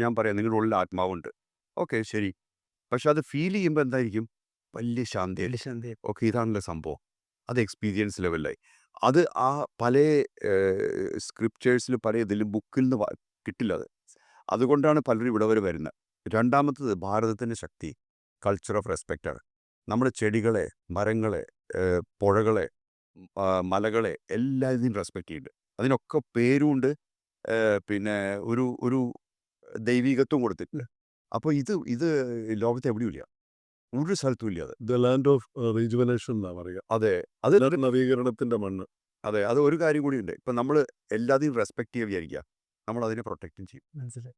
ഞാൻ പറയാം നിങ്ങളുടെ ഉള്ളിൽ ആത്മാവുണ്ട്. ഓക്കെ ശരി. പക്ഷെ അത് ഫീൽ ചെയ്യുമ്പോൾ എന്തായിരിക്കും? വലിയ ശാന്തി വലിയ ശാന്തി ഓക്കെ ഇതാണല്ലോ സംഭവം. അത് എക്സ്പീരിയൻസ് ലെവലിലായി അത് ആ പല സ്ക്രിപ്റ്റേഴ്സിൽ പല ഇതിലും ബുക്കിൽ നിന്ന് കിട്ടില്ല അത്. അതുകൊണ്ടാണ് പലരും ഇവിടെ വരെ വരുന്നത്. രണ്ടാമത്തത് ഭാരതത്തിന്റെ ശക്തി കൾച്ചർ ഓഫ് റെസ്പെക്റ്റാണ് നമ്മുടെ ചെടികളെ മരങ്ങളെ പുഴകളെ മലകളെ എല്ലാ ഇതിനും റെസ്പെക്റ്റ് ചെയ്യുന്നുണ്ട്. അതിനൊക്കെ പേരുമുണ്ട്. പിന്നെ ഒരു ഒരു ദൈവികത്വം കൊടുത്തിട്ടില്ല. അപ്പോൾ ഇത് ഇത് ലോകത്ത് എവിടെയും ഇല്ല. ഒരു സ്ഥലത്തും ഇല്ല അത്. ദ ലാൻഡ് ഓഫ് റീജുവനേഷൻ എന്നാ പറയുക. അതെ. അത് നവീകരണത്തിന്റെ മണ്ണ്. അതെ. അത് ഒരു കാര്യം കൂടി ഉണ്ട്. ഇപ്പം നമ്മൾ എല്ലാത്തിനും റെസ്പെക്ട് ചെയ്യുക വിചാരിക്കുക നമ്മൾ അതിനെ പ്രൊട്ടക്റ്റും ചെയ്യും. മനസ്സിലായി.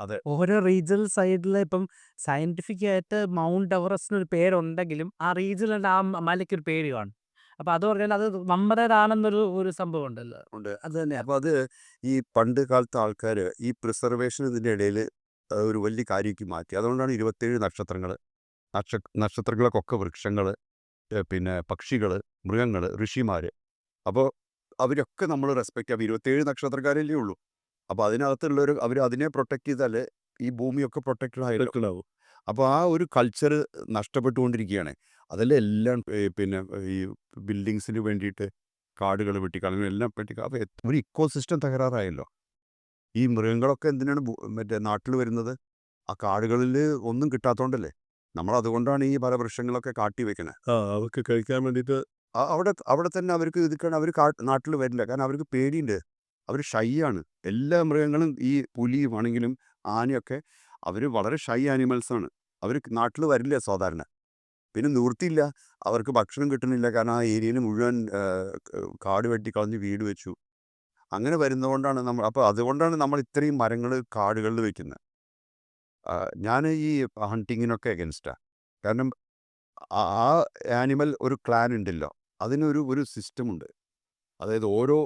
അതെ. ഓരോ റീജിയൽ സൈഡിൽ ഇപ്പം സയന്റിഫിക് ആയിട്ട് മൗണ്ട് എവറസ്റ്റിന് ഒരു പേരുണ്ടെങ്കിലും ആ റീജിയൽ ആ മലയ്ക്ക് ഒരു പേര് കാണും. അപ്പൊ അത് പറഞ്ഞാൽ അത് നമ്മുടേതാണെന്നൊരു ഒരു സംഭവം ഉണ്ടല്ലോ ഉണ്ട്. അത് തന്നെ. അപ്പോൾ അത് ഈ പണ്ട് കാലത്തെ ആൾക്കാർ ഈ പ്രിസർവേഷൻ ഇതിന്റെ ഇടയിൽ ഒരു വലിയ കാര്യമാക്കി മാറ്റി. അതുകൊണ്ടാണ് ഇരുപത്തേഴ് നക്ഷത്രങ്ങൾ നക്ഷ നക്ഷത്രങ്ങളൊക്കെ വൃക്ഷങ്ങൾ പിന്നെ പക്ഷികൾ മൃഗങ്ങൾ ഋഷിമാർ അപ്പോൾ അവരൊക്കെ നമ്മൾ റെസ്പെക്റ്റ് ചെയ്യാം. ഇരുപത്തേഴ് നക്ഷത്രക്കാരല്ലേ ഉള്ളൂ. അപ്പോൾ അതിനകത്തുള്ളൊരു അവർ അതിനെ പ്രൊട്ടക്റ്റ് ചെയ്താൽ ഈ ഭൂമിയൊക്കെ പ്രൊട്ടക്റ്റഡ് ആയിട്ടുണ്ടാവും അപ്പോൾ ആ ഒരു കൾച്ചർ നഷ്ടപ്പെട്ടുകൊണ്ടിരിക്കുകയാണ്. അതെല്ലാം എല്ലാം പിന്നെ ഈ ബിൽഡിങ്സിന് വേണ്ടിയിട്ട് കാടുകൾ വെട്ടിക്കളഞ്ഞു എല്ലാം വെട്ടി അപ്പോൾ ഒരു ഇക്കോ സിസ്റ്റം തകരാറായല്ലോ. ഈ മൃഗങ്ങളൊക്കെ എന്തിനാണ് മറ്റേ നാട്ടിൽ വരുന്നത്? ആ കാടുകളിൽ ഒന്നും കിട്ടാത്തതുകൊണ്ടല്ലേ നമ്മൾ അതുകൊണ്ടാണ് ഈ പല വൃക്ഷങ്ങളൊക്കെ കാട്ടി വെക്കുന്നത് അവർക്ക് കഴിക്കാൻ വേണ്ടിയിട്ട് അവിടെ അവിടെ തന്നെ അവർക്ക് ഇതൊക്കെയാണ് അവർ നാട്ടിൽ വരില്ല. കാരണം അവർക്ക് പേടിയുണ്ട്. അവർ ഷൈ ആണ്. എല്ലാ മൃഗങ്ങളും ഈ പുലിയും ആണെങ്കിലും ആനയൊക്കെ അവർ വളരെ ഷൈ ആനിമൽസാണ് അവർ നാട്ടിൽ വരില്ല സാധാരണ. പിന്നെ നിവൃത്തിയില്ല. അവർക്ക് ഭക്ഷണം കിട്ടുന്നില്ല. കാരണം ആ ഏരിയയിൽ മുഴുവൻ കാട് വെട്ടി കാട് വെട്ടിക്കളഞ്ഞ് വീട് വെച്ചു. അങ്ങനെ വരുന്നതുകൊണ്ടാണ് നമ്മൾ അപ്പോൾ അതുകൊണ്ടാണ് നമ്മൾ ഇത്രയും മരങ്ങൾ കാടുകളിൽ വെക്കുന്നത് ഞാൻ ഈ ഹണ്ടിങ്ങിനൊക്കെ എഗൻസ്റ്റാണ് കാരണം ആ ആനിമൽ ഒരു ക്ലാൻ ഉണ്ടല്ലോ. അതിനൊരു ഒരു സിസ്റ്റമുണ്ട് അതായത് ഓരോ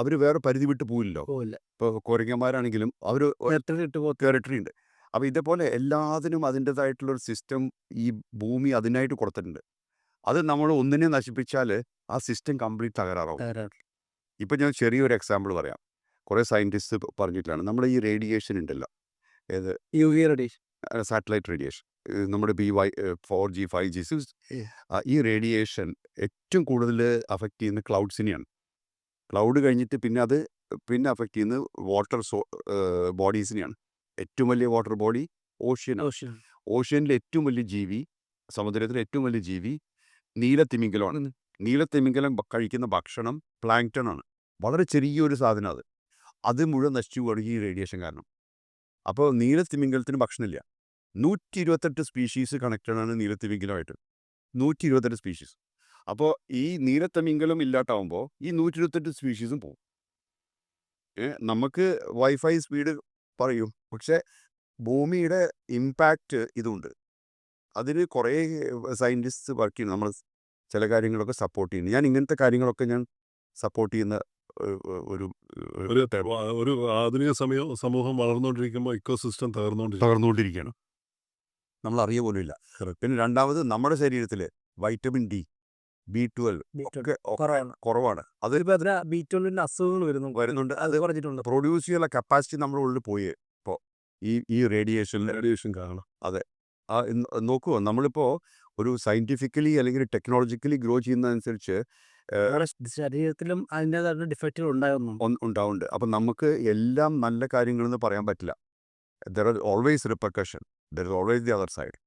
അവർ വേറെ പരിധി വിട്ട് പോയില്ലോ പോവില്ല. ഇപ്പോൾ കുരങ്ങന്മാരാണെങ്കിലും അവർ ഇട്ട് പോ ടെറിട്ടറി ഉണ്ട് അപ്പോൾ ഇതേപോലെ എല്ലാത്തിനും അതിന്റെതായിട്ടുള്ളൊരു സിസ്റ്റം ഈ ഭൂമി അതിനായിട്ട് കൊടുത്തിട്ടുണ്ട്. അത് നമ്മൾ ഒന്നിനെ നശിപ്പിച്ചാൽ ആ സിസ്റ്റം കംപ്ലീറ്റ് തകരാറാവും. ഇപ്പം ഞാൻ ചെറിയൊരു എക്സാമ്പിൾ പറയാം. കുറേ സയന്റിസ്റ്റ് പറഞ്ഞിട്ടാണ് നമ്മൾ ഈ റേഡിയേഷൻ ഉണ്ടല്ലോ. ഏത്? U V radiation satellite radiation നമ്മുടെ B Y four G five G six. ഈ റേഡിയേഷൻ ഏറ്റവും കൂടുതൽ അഫക്റ്റ് ചെയ്യുന്ന ക്ലൗഡ്സിനെയാണ് ക്ലൗഡ് കഴിഞ്ഞിട്ട് പിന്നെ അത് പിന്നെ അഫക്റ്റ് ചെയ്യുന്നത് വാട്ടർ സോ ബോഡീസിനെയാണ്. ഏറ്റവും വലിയ വാട്ടർ ബോഡി ഓഷ്യൻ ഓഷ്യൻ. ഓഷ്യനിലെ ഏറ്റവും വലിയ ജീവി സമുദ്രത്തിലെ ഏറ്റവും വലിയ ജീവി നീലത്തിമിംഗലമാണ്. നീലത്തിമിംഗലം കഴിക്കുന്ന ഭക്ഷണം പ്ലാങ്ക്ടൺ ആണ് വളരെ ചെറിയൊരു സാധനം അത്. അത് മുഴുവൻ നശിച്ചു പോവുകയാണ് ഈ റേഡിയേഷൻ കാരണം. അപ്പോൾ നീലത്തിമിംഗലത്തിന് ഭക്ഷണമില്ല. നൂറ്റി ഇരുപത്തെട്ട് സ്പീഷീസ് കണക്റ്റഡ് ആണ് നീലത്തിമിംഗലമായിട്ട്. നൂറ്റി ഇരുപത്തെട്ട് സ്പീഷീസ്. അപ്പോൾ ഈ നീലത്തമിങ്കലും ഇല്ലാട്ടാവുമ്പോൾ ഈ നൂറ്റി ഇരുപത്തെട്ട് സ്പീഷീസും പോകും ഏ, നമുക്ക് വൈഫൈ സ്പീഡ് പറയും. പക്ഷെ ഭൂമിയുടെ ഇമ്പാക്റ്റ് ഇതുണ്ട്. അതിന് കുറേ സയന്റിസ്റ്റ് വർക്ക് ചെയ്യുന്നു. നമ്മൾ ചില കാര്യങ്ങളൊക്കെ സപ്പോർട്ട് ചെയ്യുന്നു. ഞാൻ ഇങ്ങനത്തെ കാര്യങ്ങളൊക്കെ ഞാൻ സപ്പോർട്ട് ചെയ്യുന്ന ഒരു ഒരു ഒരു ആധുനിക സമയം സമൂഹം വളർന്നുകൊണ്ടിരിക്കുമ്പോൾ ഇക്കോ സിസ്റ്റം തകർന്നുകൊണ്ടിരിക്കും തകർന്നുകൊണ്ടിരിക്കുകയാണ് നമ്മൾ അറിയ പോലും ഇല്ല പിന്നെ രണ്ടാമത് നമ്മുടെ ശരീരത്തിൽ വൈറ്റമിൻ ഡി ബി ട്വൽവ് ഒക്കെ കുറവാണ്. അത് അതിലിപ്പോ അതിന് ബി ട്വൽവിന്റെ അസുഖങ്ങൾ വരുന്നു. വരുന്നുണ്ട്. അത് കുറഞ്ഞിട്ടുണ്ട് പ്രൊഡ്യൂസ് ചെയ്യാനുള്ള കപ്പാസിറ്റി നമ്മുടെ ഉള്ളിൽ പോയി. ഇപ്പോൾ ഈ ഈ റേഡിയേഷൻ റേഡിയേഷൻ കാരണം ആ ഇന്ന് നോക്കുമോ നമ്മളിപ്പോൾ ഒരു സയന്റിഫിക്കലി അല്ലെങ്കിൽ ടെക്നോളജിക്കലി ഗ്രോ ചെയ്യുന്നതനുസരിച്ച് ശരീരത്തിലും അതിന്റെതായിട്ടുള്ള ഡിഫക്റ്റുകൾ ഉണ്ടാകുന്നു ഒന്ന് ഉണ്ടാവുന്നുണ്ട്. അപ്പം നമുക്ക് എല്ലാം നല്ല കാര്യങ്ങളെന്ന് പറയാൻ പറ്റില്ല. There are always repercussion there is always the other side